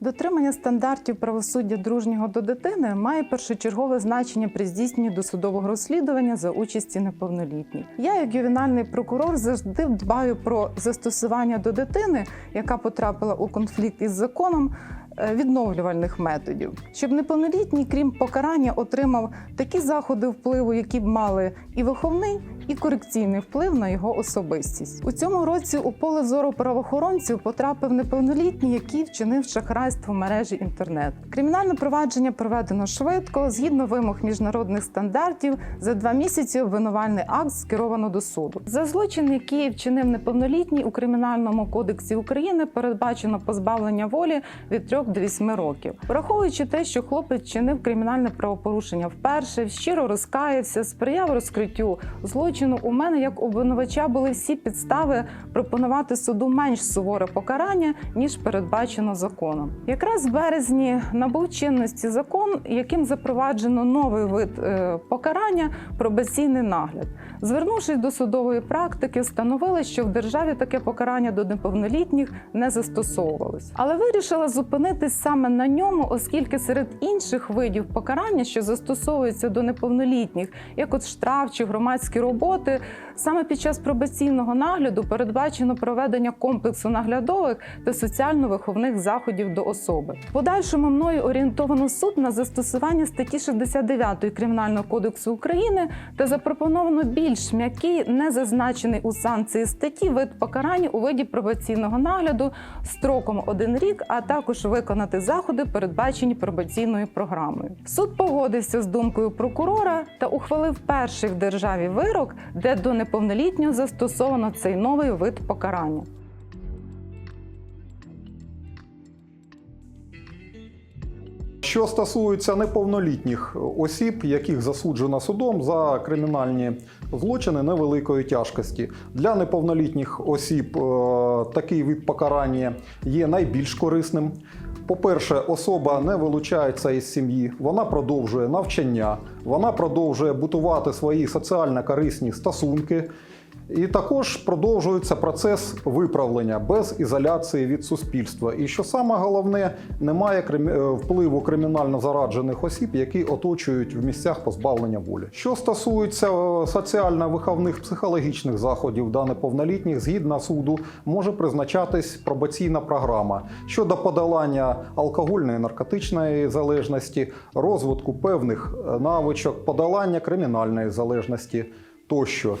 Дотримання стандартів правосуддя дружнього до дитини має першочергове значення при здійсненні досудового розслідування за участі неповнолітніх. Я, як ювенальний прокурор, завжди дбаю про застосування до дитини, яка потрапила у конфлікт із законом. е, Відновлювальних методів, щоб неповнолітній, крім покарання, отримав такі заходи впливу, які б мали і виховний, і корекційний вплив на його особистість. У цьому році у поле зору правоохоронців потрапив неповнолітній, який вчинив шахрайство в мережі інтернет. Кримінальне провадження проведено швидко, згідно вимог міжнародних стандартів. За два місяці обвинувальний акт скеровано до суду. За злочин, який вчинив неповнолітній у кримінальному кодексі України, передбачено позбавлення волі від 3 до 8 років. Враховуючи те, що хлопець вчинив кримінальне правопорушення вперше, щиро розкаявся, сприяв розкриттю злочину. У мене як обвинувача були всі підстави пропонувати суду менш суворе покарання ніж передбачено законом. Якраз в березні набув чинності закон, яким запроваджено новий вид е, покарання пробаційний нагляд. Звернувшись до судової практики, встановили, що в державі таке покарання до неповнолітніх не застосовувалось. Але вирішила зупинитись саме на ньому, оскільки серед інших видів покарання, що застосовуються до неповнолітніх, як от штраф чи громадські роботи, саме під час пробаційного нагляду передбачено проведення комплексу наглядових та соціально-виховних заходів до особи. Подальшому мною орієнтовано суд на застосування статті 69 Кримінального кодексу України та запропоновано більш м'який, не зазначений у санкції статті вид покарання у виді пробаційного нагляду строком один рік, а також виконати заходи, передбачені пробаційною програмою. Суд погодився з думкою прокурора та ухвалив перший в державі вирок, де до неповнолітнього застосовано цей новий вид покарання. Що стосується неповнолітніх осіб, яких засуджено судом за кримінальні злочини невеликої тяжкості, для неповнолітніх осіб е, такий вид покарання є найбільш корисним. По-перше, особа не вилучається із сім'ї, вона продовжує навчання, вона продовжує будувати свої соціально корисні стосунки. І також продовжується процес виправлення без ізоляції від суспільства. І що саме головне, немає е, впливу кримінально зараджених осіб, які оточують в місцях позбавлення волі. Що стосується е, соціально-виховних психологічних заходів да неповнолітніх, згідно суду, може призначатись пробаційна програма щодо подолання алкогольної наркотичної залежності, розвитку певних е, навичок, подолання кримінальної залежності тощо.